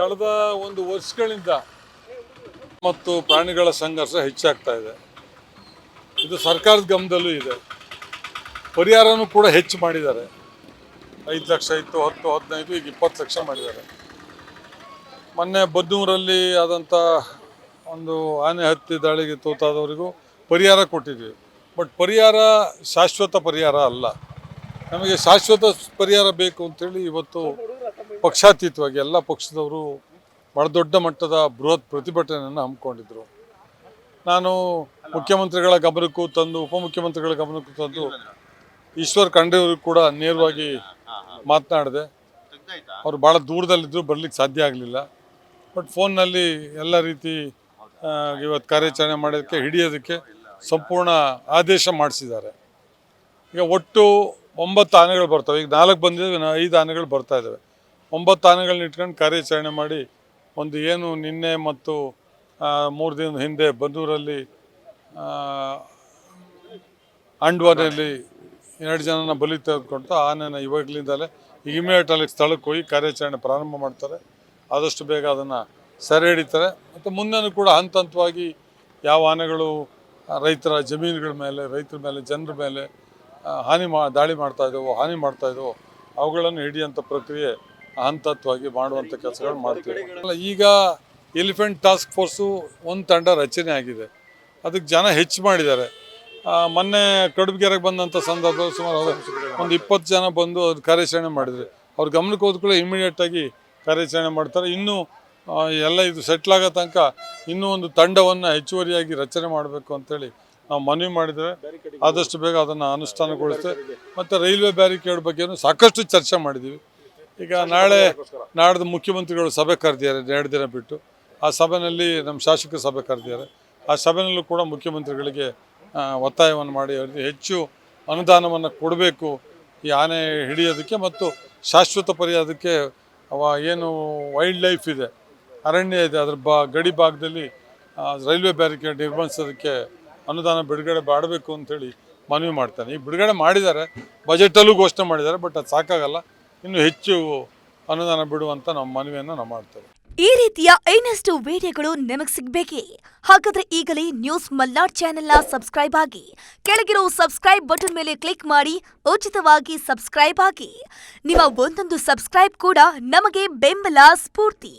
ಕಳೆದ ಒಂದು ವರ್ಷಗಳಿಂದ ಮತ್ತು ಪ್ರಾಣಿಗಳ ಸಂಘರ್ಷ ಹೆಚ್ಚಾಗ್ತಾ ಇದೆ. ಇದು ಸರ್ಕಾರದ ಗಮನದಲ್ಲೂ ಇದೆ. ಪರಿಹಾರನೂ ಕೂಡ ಹೆಚ್ಚು ಮಾಡಿದ್ದಾರೆ. ಐದು ಲಕ್ಷ ಇತ್ತು, ಹತ್ತು, ಹದಿನೈದು, ಈಗ ಇಪ್ಪತ್ತು ಲಕ್ಷ ಮಾಡಿದ್ದಾರೆ. ಮೊನ್ನೆ ಬದ್ನೂರಲ್ಲಿ ಆದಂಥ ಒಂದು ಆನೆ ಹತ್ತಿ ದಾಳಿಗೆ ತೋತಾದವರಿಗೂ ಪರಿಹಾರ ಕೊಟ್ಟಿದ್ವಿ. ಬಟ್ ಪರಿಹಾರ ಶಾಶ್ವತ ಪರಿಹಾರ ಅಲ್ಲ. ನಮಗೆ ಶಾಶ್ವತ ಪರಿಹಾರ ಬೇಕು ಅಂತೇಳಿ ಇವತ್ತು ಪಕ್ಷಾತೀತವಾಗಿ ಎಲ್ಲ ಪಕ್ಷದವರು ಬಹಳ ದೊಡ್ಡ ಮಟ್ಟದ ಬೃಹತ್ ಪ್ರತಿಭಟನೆಯನ್ನು ಹಮ್ಮಿಕೊಂಡಿದ್ರು. ನಾನು ಮುಖ್ಯಮಂತ್ರಿಗಳ ಗಮನಕ್ಕೂ ತಂದು, ಉಪಮುಖ್ಯಮಂತ್ರಿಗಳ ಗಮನಕ್ಕೂ ತಂದು ಈಶ್ವರ್ ಖಂಡ್ರೆಯವ್ರಿಗೆ ಕೂಡ ನೇರವಾಗಿ ಮಾತನಾಡಿದೆ. ಅವರು ಭಾಳ ದೂರದಲ್ಲಿದ್ದರು ಬರಲಿಕ್ಕೆ ಸಾಧ್ಯ ಆಗಲಿಲ್ಲ. ಬಟ್ ಫೋನ್ನಲ್ಲಿ ಎಲ್ಲ ರೀತಿ ಇವತ್ತು ಕಾರ್ಯಾಚರಣೆ ಮಾಡೋದಕ್ಕೆ, ಹಿಡಿಯೋದಕ್ಕೆ ಸಂಪೂರ್ಣ ಆದೇಶ ಮಾಡಿಸಿದ್ದಾರೆ. ಈಗ ಒಟ್ಟು ಒಂಬತ್ತು ಆನೆಗಳು ಬರ್ತವೆ. ಈಗ ನಾಲ್ಕು ಬಂದಿದ್ದಾವೆ ಐದು ಆನೆಗಳು ಬರ್ತಾ ಇದ್ದಾವೆ. ಒಂಬತ್ತು ಆನೆಗಳನ್ನ ಇಟ್ಕೊಂಡು ಕಾರ್ಯಾಚರಣೆ ಮಾಡಿ ಒಂದು ಏನು ನಿನ್ನೆ ಮತ್ತು ಮೂರು ದಿನದ ಹಿಂದೆ ಬಂದೂರಲ್ಲಿ ಅಂಡ್ವಾನೆಯಲ್ಲಿ ಎರಡು ಜನನ ಬಲಿ ತೆಗೆದುಕೊಂಡು ಆನೆನ ಇವಾಗಲಿಂದಲೇ ಇಮಿಡಿಯೇಟ್ ಅಲ್ಲಿ ಸ್ಥಳಕ್ಕೆ ಹೋಗಿ ಕಾರ್ಯಾಚರಣೆ ಪ್ರಾರಂಭ ಮಾಡ್ತಾರೆ. ಆದಷ್ಟು ಬೇಗ ಅದನ್ನು ಸೆರೆ ಹಿಡಿತಾರೆ. ಮತ್ತು ಮುಂದೆನೂ ಕೂಡ ಹಂತ ಹಂತವಾಗಿ ಯಾವ ಆನೆಗಳು, ರೈತರ ಜಮೀನುಗಳ ಮೇಲೆ, ರೈತರ ಮೇಲೆ, ಜನರ ಮೇಲೆ ಹಾನಿ ಮಾ, ದಾಳಿ ಮಾಡ್ತಾಯಿದ್ದವು ಹಾನಿ ಮಾಡ್ತಾಯಿದ್ದವು ಅವುಗಳನ್ನು ಹಿಡಿಯುವಂಥ ಪ್ರಕ್ರಿಯೆ ಹಂತ ಹಂತವಾಗಿ ಮಾಡುವಂಥ ಕೆಲಸಗಳು ಮಾಡ್ತೀವಿ. ಈಗ ಎಲಿಫೆಂಟ್ ಟಾಸ್ಕ್ ಫೋರ್ಸು ಒಂದು ತಂಡ ರಚನೆ ಆಗಿದೆ. ಅದಕ್ಕೆ ಜನ ಹೆಚ್ಚು ಮಾಡಿದ್ದಾರೆ. ಮೊನ್ನೆ ಕಡುಬಗೆರೆಗೆ ಬಂದಂಥ ಸಂದರ್ಭದಲ್ಲಿ ಸುಮಾರು ಒಂದು ಇಪ್ಪತ್ತು ಜನ ಬಂದು ಅದು ಕಾರ್ಯಾಚರಣೆ ಮಾಡಿದ್ರು. ಅವ್ರ ಗಮನಕ್ಕೆ ಹೋದ ಕೂಡ ಇಮಿಡಿಯೇಟಾಗಿ ಕಾರ್ಯಾಚರಣೆ ಮಾಡ್ತಾರೆ. ಇನ್ನೂ ಎಲ್ಲ ಇದು ಸೆಟ್ಲ್ ಆಗೋ ತನಕ ಇನ್ನೂ ಒಂದು ತಂಡವನ್ನು ಹೆಚ್ಚುವರಿಯಾಗಿ ರಚನೆ ಮಾಡಬೇಕು ಅಂತೇಳಿ ನಾವು ಮನವಿ ಮಾಡಿದರೆ ಆದಷ್ಟು ಬೇಗ ಅದನ್ನು ಅನುಷ್ಠಾನಗೊಳಿಸ್ತೇವೆ ಮತ್ತು ರೈಲ್ವೆ ಬ್ಯಾರಿಕೇಡ್ ಬಗ್ಗೆಯೂ ಸಾಕಷ್ಟು ಚರ್ಚೆ ಮಾಡಿದ್ದೀವಿ. ಈಗ ನಾಳೆ ನಾಡ್ದು ಮುಖ್ಯಮಂತ್ರಿಗಳು ಸಭೆ ಕರೆದಿದ್ದಾರೆ, ಎರಡು ದಿನ ಬಿಟ್ಟು. ಆ ಸಭೆಯಲ್ಲಿ ನಮ್ಮ ಶಾಸಕರು ಸಭೆ ಕರೆದಿದ್ದಾರೆ. ಆ ಸಭೆಯಲ್ಲೂ ಕೂಡ ಮುಖ್ಯಮಂತ್ರಿಗಳಿಗೆ ಒತ್ತಾಯವನ್ನು ಮಾಡಿ ಹೆಚ್ಚು ಅನುದಾನವನ್ನು ಕೊಡಬೇಕು. ಈ ಆನೆ ಹಿಡಿಯೋದಕ್ಕೆ ಮತ್ತು ಶಾಶ್ವತ ಪರಿಹಾರಕ್ಕೆ ಏನು ವೈಲ್ಡ್ ಲೈಫ್ ಇದೆ, ಅರಣ್ಯ ಇದೆ, ಅದರ ಬಾ, ಗಡಿ ಭಾಗದಲ್ಲಿ ರೈಲ್ವೆ ಬ್ಯಾರಿಕೇಡ್ ನಿರ್ಮಿಸೋದಕ್ಕೆ ಅನುದಾನ ಬಿಡುಗಡೆ ಮಾಡಬೇಕು ಅಂತೇಳಿ ಮನವಿ ಮಾಡ್ತಾನೆ. ಈ ಬಿಡುಗಡೆ ಮಾಡಿದ್ದಾರೆ, ಬಜೆಟಲ್ಲೂ ಘೋಷಣೆ ಮಾಡಿದ್ದಾರೆ, ಬಟ್ ಅದು ಸಾಕಾಗಲ್ಲ. ಇನ್ನು ಹೆಚ್ಚು ಅನುದಾನ ಬಿಡುವಂತ ನಮ್ಮ ಮನವಿಯನ್ನು ನಾವು ಮಾಡ್ತೇವೆ. ಈ ರೀತಿಯ ಇನ್ನಷ್ಟು ವಿಡಿಯೋಗಳು ನಿಮಗೆ ಸಿಗಬೇಕೇ? ಹಾಗಾದ್ರೆ ಈಗಲೇ ನ್ಯೂಸ್ ಮಲ್ನಾಡ್ ಚಾನೆಲ್ನ ಸಬ್ಸ್ಕ್ರೈಬ್ ಆಗಿ, ಕೆಳಗಿರೋ ಸಬ್ಸ್ಕ್ರೈಬ್ ಬಟನ್ ಮೇಲೆ ಕ್ಲಿಕ್ ಮಾಡಿ, ಉಚಿತವಾಗಿ ಸಬ್ಸ್ಕ್ರೈಬ್ ಆಗಿ. ನಿಮ್ಮ ಒಂದೊಂದು ಸಬ್ಸ್ಕ್ರೈಬ್ ಕೂಡ ನಮಗೆ ಬೆಂಬಲ ಸ್ಫೂರ್ತಿ.